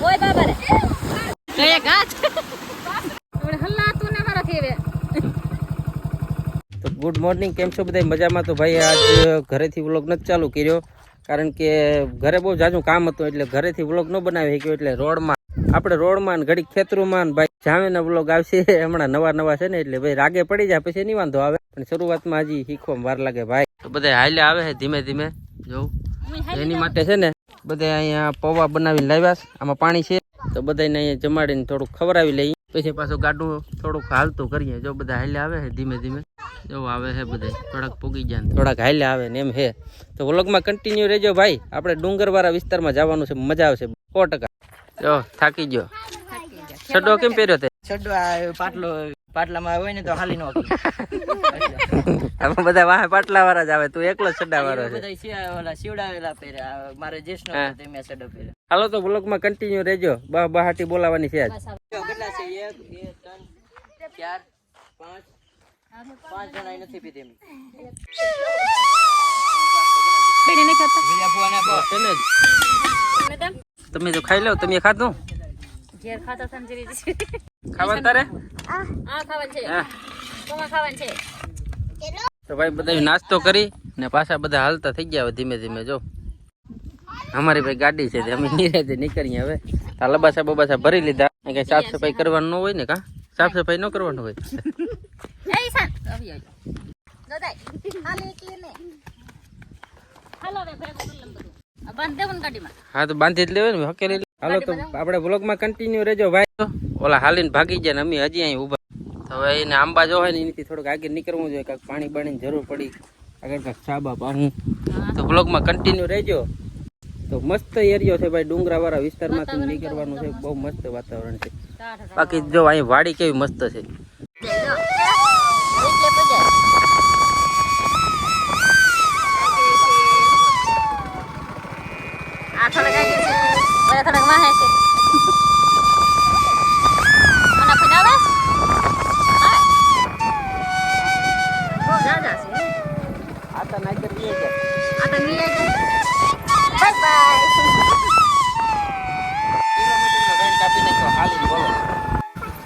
ઓય બાબા રે કઈ ગાત હલ્લાતું ના મારા કેવે તો ગુડ મોર્નિંગ કેમ છો બધા મજામાં? તો ભાઈ આજ ઘરેથી વ્લોગ નથી ચાલુ કર્યો કારણ કે ઘરે બહુ જાજુ કામ હતું એટલે ઘરેથી વ્લોગ ન બનાવી શક્યો એટલે રોડમાં. આપણે રોડમાં ને ઘડીક ખેતરોમાં ને ભાઈ જામીના વ્લોગ આવશે હમણાં નવા નવા છે ને એટલે ભાઈ રાગે પડી જાય પછી નહીં વાંધો આવે. પણ શરૂઆતમાં હજી શીખવામાં વાર લાગે ભાઈ. તો બધા હાલ્યા આવે છે ધીમે ધીમે. જોઉં એની માટે છે ને બધા અહીંયા પૌવા બનાવીને લાવ્યા છે. આમાં પાણી છે. તો બધાને અહીંયા જમાડીને થોડુંક ખવડાવી લઈએ. પછી પાછું ગાડું થોડુંક હાલતું કરીએ. જો બધા હાલ્યા આવે છે ધીમે ધીમે. જો આવે છે બધા થોડાક પૂગી ને થોડાક હાલ્યા આવે ને એમ છે. તો વ્લોગમાં કન્ટિન્યુ રહેજો ભાઈ. આપણે ડુંગરવાળા વિસ્તારમાં જવાનું છે. મજા આવશે. સો ટકા. જો થાકી ગયો. છડો કેમ પહેર્યો તે? છડો પાટલો પાટલામાં હોય ને તો હાલી નો બધા વાહે પાટલા વાળા જ આવે તું એકલો છડા વાળો છે. બધા ઓલા શિવડાવેલા પહેર્યા મારે જેસનો હા. હતો તે મેં છડ્ડો પહેર્યો. હાલો તો વ્લોગમાં કન્ટિન્યુ રહેજો. બા બહાટી બોલાવાની છે આજ. કેટલા છે? પાંચ. પાંચ જણા નથી પીધી એમ. ને ખાતા? ફુવાને ને તમે તો ખાઈ લો તમે ખાધું? ઘેર ખાતા સમજી જી ખાવા તારે? આ ખાવાનું છે. હા. કોમાં ખાવાનું છે? તો ભાઈ બધા નાસ્તો કરી ને પાછા બધા હાલતા થઈ ગયા હવે ધીમે ધીમે જો. અમારી ભાઈ ગાડી છે અમે નિરાતે નીકળીએ હવે. આ લબાસા બબાસા ભરી લીધા. કઈ સાફ સફાઈ કરવાનું ન હોય ને કા? સાફ સફાઈ ન કરવાનું હોય. હા તો બાંધી જ લેવાય ને હકેલી. હાલો તો આપણે વ્લોગમાં કન્ટિન્યુ રહેજો ભાઈ. ઓલા હાલીને ભાગી જાય ને અમે હજી અહીં ઊભા. તો હવે એને આંબા જો હોય ને એનાથી થોડુંક આગળ નીકળવું જોઈએ કાંઈક પાણી બાણીની જરૂર પડી. આગળ કાંઈક સાબા પાણી તો વ્લોગમાં કન્ટિન્યુ રહેજો. તો મસ્ત એરિયો છે ભાઈ ડુંગરાવાળા વિસ્તારમાંથી નીકળવાનું છે બહુ મસ્ત વાતાવરણ છે. બાકી જો અહીં વાડી કેવી મસ્ત છે.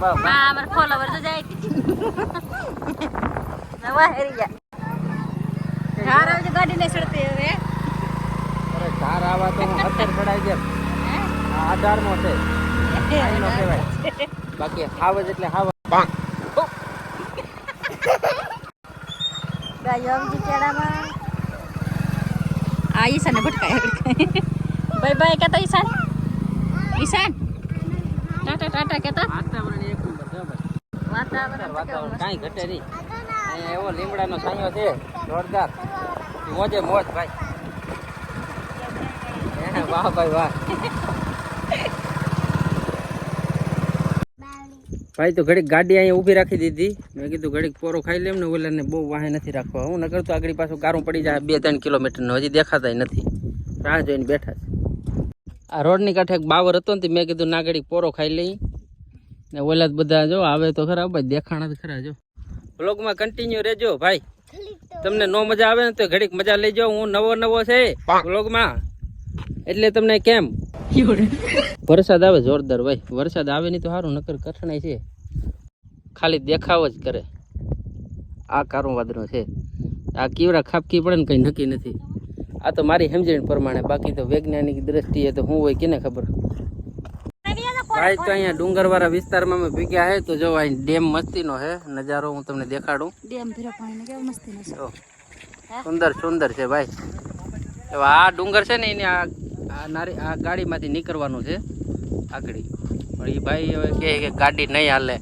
હા અમાર ફોલોવર તો જાય નવા હેરી ગયા. ધાર આવજો ગાડી ને સડતી હવે. અરે ધાર આવા તો હું છે આ છે. આઈનો કહેવાય. બાકી હાવજ એટલે હાવ પાંક ગાયો આવજી કેળામાં આ ઈશાને ને ભટકાય બાય બાય કહેતા ઈશાન? ઈશાન? ટાટા ટાટા કેતા? વાતાવરણ એક નંબર વાતાવરણ વાતાવરણ કાંઈ ઘટે નહીં. અહીંયા એવો લીમડાનો સાયો છે જોરદાર. મોજે મોજ ભાઈ. વાહ ભાઈ વાહ. ભાઈ તો ઘડીક ગાડી અહીંયા ઊભી રાખી દીધી. મેં કીધું ઘડીક પોરો ખાઈ લેમ ને ઓલાને બહુ વાહે નથી રાખવા. હું નકર તો આગળ પાછું ગારું પડી જાય બે ત્રણ કિલોમીટરનું હજી દેખાતા નથી. રાહ જોઈને બેઠા છે. આ રોડની કાંઠે એક બાવર હતો ને મેં કીધું ના ઘડીક પોરો ખાઈ લઈ. ને ઓલા બધા જો, આવે તો ખરા, ભાઈ, દેખાણા ખરા જો. વ્લોગમાં કન્ટિન્યુ રહેજો, ભાઈ. તમને નો મજા આવે ને તો ઘડીક મજા લઈ જાઓ, હું નવો નવો છે બ્લોગમાં એટલે તમને કેમ? વરસાદ આવે જોરદાર, ભાઈ. વરસાદ આવે નહીં તો સારું નકર કઠણાઈ છે. ખાલી દેખાવ જ કરે. આ કારું વાદળો છે. આ કીવડા ખાપકી પડે ને કંઈ નક્કી નથી. આ તો મારી સમજણ પ્રમાણે બાકી તો વૈજ્ઞાનિક દ્રષ્ટિએ તો શું હોય કેને ખબર? ભાઈ તો અહીંયા ડુંગરવાળા વિસ્તારમાં અમે ભેગ્યા હે તો જો અહીં ડેમ મસ્તીનો હે નજારો હું તમને દેખાડું. ડેમ ભીરો પાણી કેવું મસ્તી નો સુંદર સુંદર છે ભાઈ. આ ડુંગર છે ને એને આ આ નારી આ ગાડીમાંથી નીકળવાનું છે આગળ. પણ એ ભાઈ હવે કહે કે ગાડી નહીં હાલે.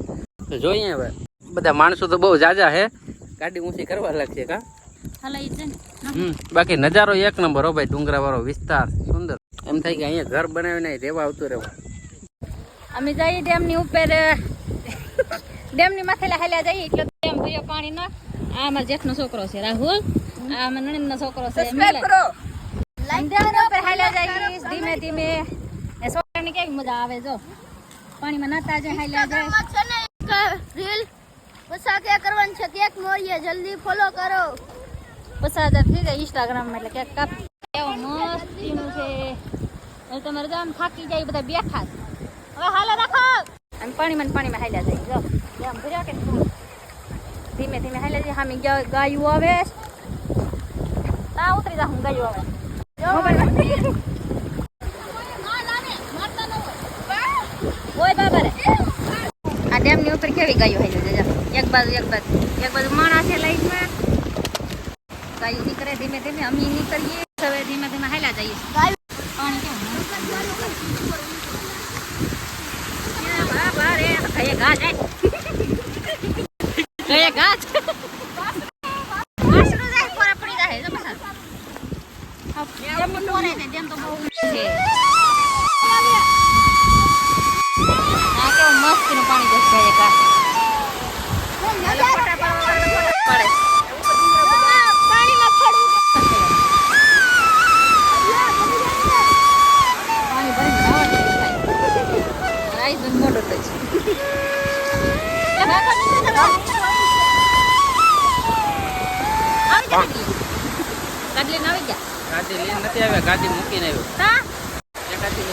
તો જોઈએ હવે. બધા માણસો તો બહુ જાજા હે. ગાડી ઊંચી કરવા લાગશે કા? બાકી નજારો એક નંબર હો ભાઈ ડુંગરાવાળો વિસ્તાર સુંદર. એમ થાય કે અહીંયા ઘર બનાવીને રહેવા આવતું રહેવું. અમે જઈએ ડેમની ઉપર ડેમની માથે હાલ્યા જઈએ એટલે ડેમ ભર્યો પાણી ના આ અમારા જેઠનો છોકરો છે રાહુલ. આ અમારા નણંદનો છોકરો છે ડેમની ઉપર હાલ્યા જઈએ ધીમે ધીમે. એ છોકરાને કેવી મજા આવે જો. પાણીમાં નાતા જાય હાલ્યા જાય. રીલ પૈસા કે કરવાનું છે કેક મોરીએ જલ્દી ફોલો કરો. પચાસ હજાર થઈ જાય ઇન્સ્ટાગ્રામમાં એટલે ક્યાંક કાપ કેવો મસ્તીનું છે. એટલે તમારે જો આમ થાકી જાય બધા બેઠા. હવે હાલો રાખો. આમ પાણીમાં પાણીમાં હાલ્યા જાય. જો આમ ભર્યા કે ધીમે ધીમે હાલ્યા જાય. સામે ગાયું આવે. તા ઉતરી જા હું ગાયું આવે ઓય બાબા રે આ ડેમની ઉપર કેવી ગાયું હાલ્યું એક બાજુ એક બાજુ. એક બાજુ માણસ છે લાઈનમાં. ગાયું નીકળે ધીમે ધીમે અમે નીકળીએ હવે ધીમે ધીમે હાલ્યા જઈએ પાણી કેવું મસ્ત. એ બાબા રે ગાડી. ગાડી લઈને આવી જા. ગાડી લઈને નથી આવ્યા ગાડી મૂકીને આવ્યો તા? દેખાતી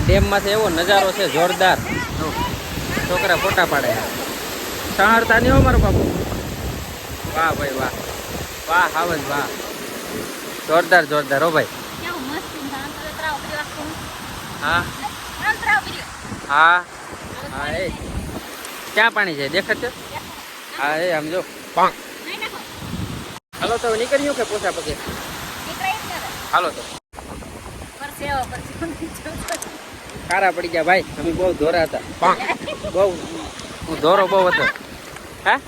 ડેમમાંથી એવો નજારો છે જોરદાર છોકરા ફોટા પાડે સહારતા નહીં હો મારો બાપુ વાહ ભાઈ વાહ વાહ હાવજ વાહ જોરદાર જોરદાર હો ભાઈ. હા. હા. હા એ. ક્યાં પાણી છે? દેખાય છે? હા એ આમ જો. પાંક હાલો તો નીકળ્યું કે પોસા પગે. હાલો તો. કારા પડી ગયા ભાઈ. અમે બહુ ધોરા હતા. પાંખ. બહુ. હું ધોરો બહુ હતો. હા.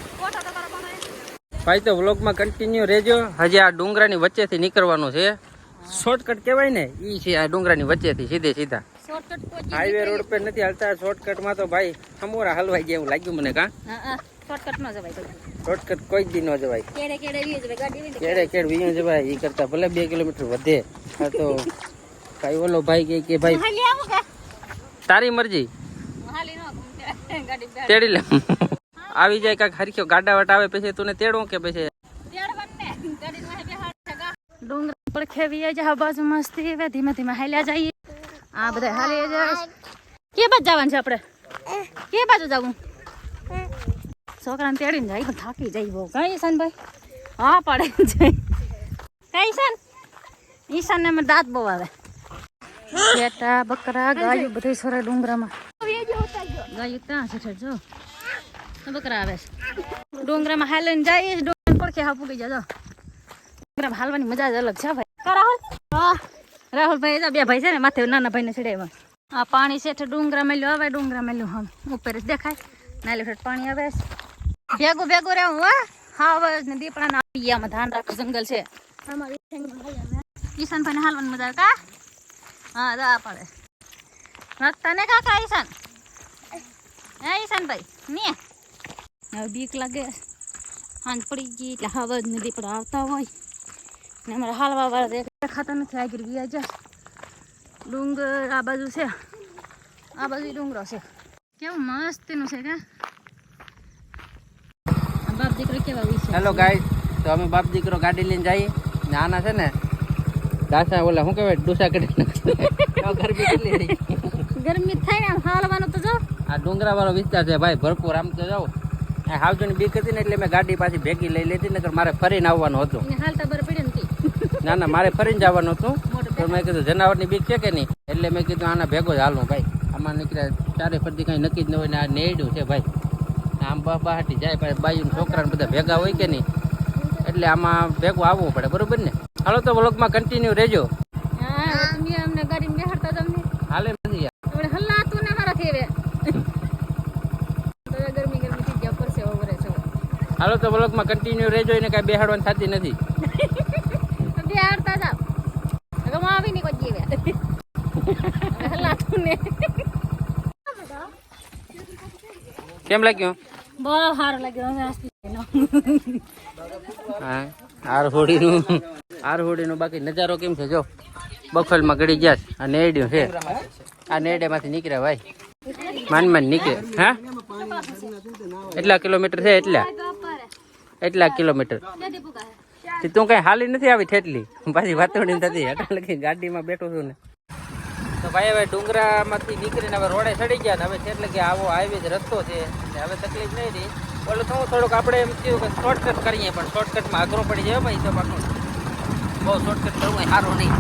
ભાઈ તો વ્લોગમાં કન્ટિન્યુ રહેજો. હજી આ ડુંગરાની વચ્ચેથી નીકળવાનું છે. શોર્ટકટ કહેવાય ને એ છે આ ડુંગરાની વચ્ચેથી સીધે સીધા. શોર્ટકટ હાઈવે રોડ પર નથી હાલતા. શોર્ટકટમાં તો ભાઈ સમોરા હલવાઈ ગયા એવું લાગ્યું મને કા. હા, હા. શોર્ટકટ ન જવાય શોર્ટકટ કોઈ દી ન જવાય. કેડે કેડે રીએ જવાય. ગાડી કેડે કેડ વીયું જવાય. કરતા ભલે બે કિલોમીટર વધે. તો ભાઈ ઓલો ભાઈ કે કે ભાઈ? તારી મરજી. હાલી ન ગાડી તેડી લે. આવી જાય કાક હરખ્યો ગાડા વાટ આવે પછી તું તેડો કે પછી? ડુંગર પર ખેવીએ જાય બાજુ મસ્તી. હવે ધીમે ધીમે હાલ્યા જઈએ. આ બધા હાલી જાય કે બાજુ જવાનું છે આપણે? કે બાજુ જવું? છોકરાને તેડીને જાય. પણ થાકી જાય બહુ. કઈ ઈશાન ભાઈ? હા પડે છે. કઈ ઈશાન? ઈશાન ને દાંત બહુ આવે. ઘેટા બકરા ગાયું બધું સરે ડુંગરામાં. ગાયું. ત્યાં છે જો? બકરા આવે છે. ડુંગરામાં હાલીને જાય. ડુંગર પડખે હા પૂગી જાય જો. ડુંગરામાં હાલવાની મજા જ અલગ છે ભાઈ. કરાવ. હા. રાહુલ ભાઈ બે ભાઈ છે ને માથે નાના ભાઈને ચડાવ્યા આ પાણી છે ડુંગરા મેલ્યું આવે ડુંગરા મેલ્યું હમ ઉપર જ દેખાય. નાલી ફેટ પાણી આવે. ભેગું ભેગું રહેવું હા. હા હવે ને દીપડા ના આમાં ધાન રાખો જંગલ છે. ઈશાન ભાઈને હાલવાની મજા આવે કા? હા રા પડે. રાખતા ને કાકા ઈશાન? હે ઈશાન ભાઈ ને હવે બીક લાગે. હાંજ પડી ગઈ એટલે હવે દીપડા આવતા હોય. ને અમારે હાલવા વાળા દેખાતા નથી આગળ ગયા જાય ડુંગર આ બાજુ છે. આ બાજુ ડુંગરો છે. કેવું મસ્તીનું છે કે? બાપ દીકરો કેવા વિશે હેલો ગાઈસ તો અમે બાપ દીકરો ગાડી લઈને જઈએ. ને આના છે ને દાસા ઓલા શું કહેવાય ડુસા કરી ગરમી કેટલી રહી ગરમી થાય આમ હાલવાનું તો જો. આ ડુંગરા વાળો વિસ્તાર છે ભાઈ ભરપૂર આમ તો જાઓ આ હાવજોની બીક હતી ને એટલે મેં ગાડી પાછી ભેગી લઈ લીધી નકર મારે ફરીને આવવાનું હતું. હાલતા બર પડે ને ના મારે ફરીને જવાનું હતું. તો મેં કીધું જનાવરની બીક છે કે નહીં? એટલે મેં કીધું આના ભેગો જ હાલું ભાઈ. આમાં નીકળ્યા ચારે ફરતી કાંઈ નક્કી જ ન હોય ને આ નેડ્યું છે ભાઈ. આમ બહાટી જાય ભાઈ બાયું છોકરાને બધા ભેગા હોય કે નહીં? એટલે આમાં ભેગું આવવું પડે બરોબર ને? હાલો તો વ્લોગમાં કન્ટિન્યુ રહેજો. અમને ગાડીમાં બેહાડતા તમને હાલે નથી હલ્લાતું ને મારા તો ગરમી ગરમી થઈ ગયા છે હાલો તો વ્લોગમાં કન્ટિન્યુ રહેજો એને કાંઈ બેહાડવાની થતી નથી તો બેહાડતા જાવ હવે હું આવી નહીં કોઈ જીવે હવે હલ્લાતું ને કેમ લાગ્યું? બહુ સારું લાગ્યું. હા આરહોડીનું આરહોડીનું બાકી નજારો કેમ છે જો? બફલમાં ગળી ગયા છે. આ નેડ્યું છે. આ નેડેમાંથી નીકળ્યા ભાઈ. માન માન નીકળે. હા? એટલા કિલોમીટર છે એટલા? એટલા કિલોમીટર. તું કઈ હાલી નથી આવી ઠેટલી? પાછી વાતોડી થતી એટલે ગાડીમાં બેઠો છું ને. તો ભાઈ હવે ડુંગરામાંથી નીકળીને હવે રોડે ચડી ગયા ને હવે છે એટલે કે આવો હાઈવે જ રસ્તો છે એટલે હવે તકલીફ નહીં રહી. ઓલું તો હું થોડુંક આપણે એમ થયું કે શોર્ટકટ કરીએ પણ શોર્ટકટમાં અઘરો પડી જાય ભાઈ તો પાછું બહુ શોર્ટકટ કરવું સારું નહીં.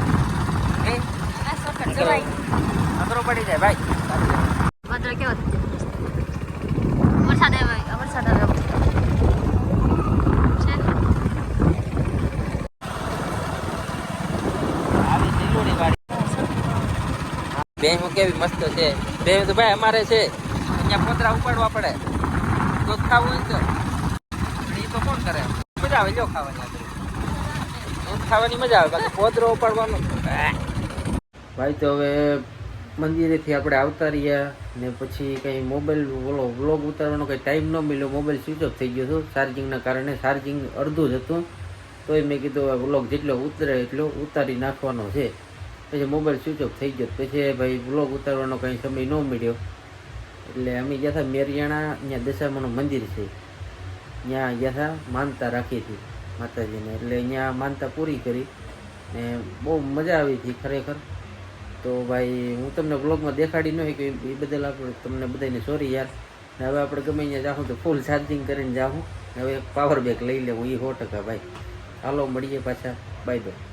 અઘરો પડી જાય ભાઈ. કેવો વરસાદ આવે વરસાદ આવે છે આવી લીલોડી વાળી બેહું કેવી મસ્ત છે. બે તો ભાઈ અમારે છે. અહીંયા પોતરા ઉપાડવા પડે. તો ખાવું હોય તો. એ તો કોણ કરે? મજા આવે જો ખાવાની ખાવાની મજા આવે, બાકી પોતરો ઉપાડવાનો. ભાઈ તો હવે મંદિરેથી આપણે આવતા રહ્યા ને પછી કંઈ મોબાઈલ ઓલો વ્લોગ ઉતારવાનો કંઈ ટાઈમ ન મળ્યો, મોબાઈલ સ્વિચ ઓફ થઈ ગયો હતો. ચાર્જિંગના કારણે ચાર્જિંગ અડધું જ હતું. તોય મેં કીધું વ્લોગ જેટલો ઉતરે એટલો ઉતારી નાખવાનો છે. પછી મોબાઈલ સ્વિચ ઓફ થઈ ગયો. પછી ભાઈ વ્લોગ ઉતારવાનો કંઈ સમય ન મળ્યો. એટલે અમે ગયા હતા મેરિયાણા, ત્યાં દશામાનું મંદિર છે. ત્યાં ગયા હતા માનતા રાખી હતી માતાજીને. એટલે અહીંયા માનતા પૂરી કરી ને બહુ મજા આવી હતી ખરેખર. તો ભાઈ હું તમને બ્લોગમાં દેખાડી ન કે એ બદલ આપણે તમને બધાને સોરી યાર. ને હવે આપણે ગમે ત્યાં જાઉં તો ફૂલ ચાર્જિંગ કરીને જાઉં હવે પાવર બેક લઈ લેવું એ સો ટકા ભાઈ. હાલો, મળીએ પાછા. Bye bye